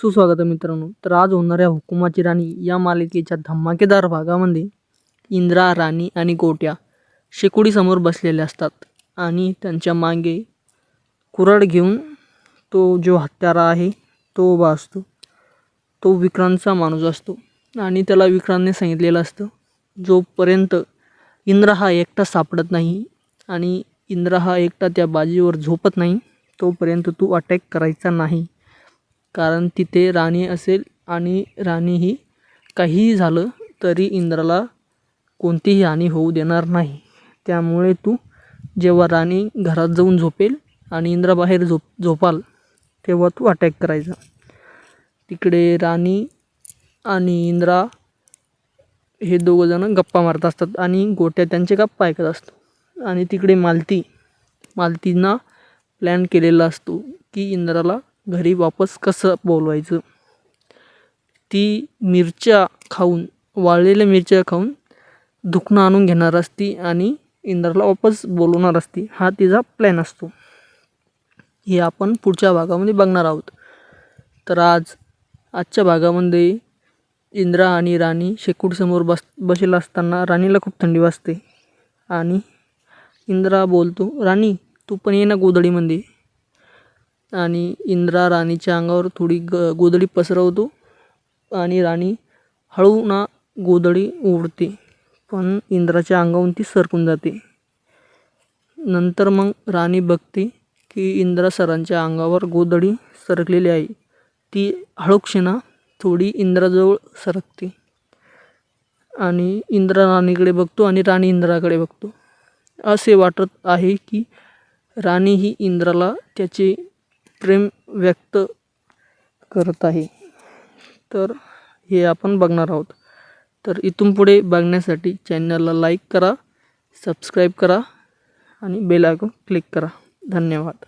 सुस्वागत आहे मित्रांनो. तर आज होणाऱ्या हुकुमाची राणी या मालिकेच्या धमाकेदार भागामध्ये इंद्रा राणी आणि गोट्या शेकोडीसमोर बसलेले असतात आणि त्यांच्या मागे कुऱ्हाड घेऊन तो जो हत्यारा आहे तो उभा असतो. तो विक्रांतचा माणूस असतो आणि त्याला विक्रांतने सांगितलेलं असतं जोपर्यंत इंद्रा हा एकटा सापडत नाही आणि इंद्रा हा एकटा त्या बाजीवर झोपत नाही तोपर्यंत तू अटॅक करायचा नाही. कारण तिथे राणी असेल आणि राणी ही काहीही झालं तरी इंद्राला कोणतीही हानी होऊ देणार नाही. त्यामुळे तू जेव्हा राणी घरात जाऊन झोपेल आणि इंद्राबाहेर झोप झोपाल तेव्हा तू अटॅक करायचा. तिकडे राणी आणि इंद्रा हे दोघंजणं गप्पा मारत असतात आणि गोट्या त्यांचे गप्पा ऐकत असतो. आणि तिकडे मालती मालतींना प्लॅन केलेला असतो की इंद्राला घरी वापस कसं बोलवायचं? ती मिरच्या खाऊन वाळलेल्या मिरच्या खाऊन दुखणं आणून घेणार असती आणि इंद्राला वापस बोलवणार असती. हा तिचा प्लॅन असतो. हे आपण पुढच्या भागामध्ये बघणार आहोत. तर आज आजच्या भागामध्ये इंद्रा आणि राणी शेकूडसमोर बस बसेल असताना राणीला खूप थंडी वाजते. आणि इंद्रा बोलतो राणी तू पण ये ना गोधडीमध्ये. आणि इंद्रा राणीच्या अंगावर थोडी ग गोधडी पसरवतो आणि राणी हळू ना गोधडी उडते पण इंद्राच्या अंगावरून ती सरकून जाते. नंतर मग राणी बघते की इंद्रा सरांच्या अंगावर गोधडी सरकलेली आहे. ती हळूक्षणा थोडी इंद्राजवळ सरकते आणि इंद्रा राणीकडे बघतो आणि राणी इंद्राकडे बघतो. असे वाटत आहे की राणी ही इंद्राला त्याचे प्रेम व्यक्त करत आहे. तर हे आपण बघणार आहोत. तर इथून पुढे बघण्यासाठी चॅनलला लाईक करा सबस्क्राईब करा आणि बेल आयकॉन क्लिक करा. धन्यवाद.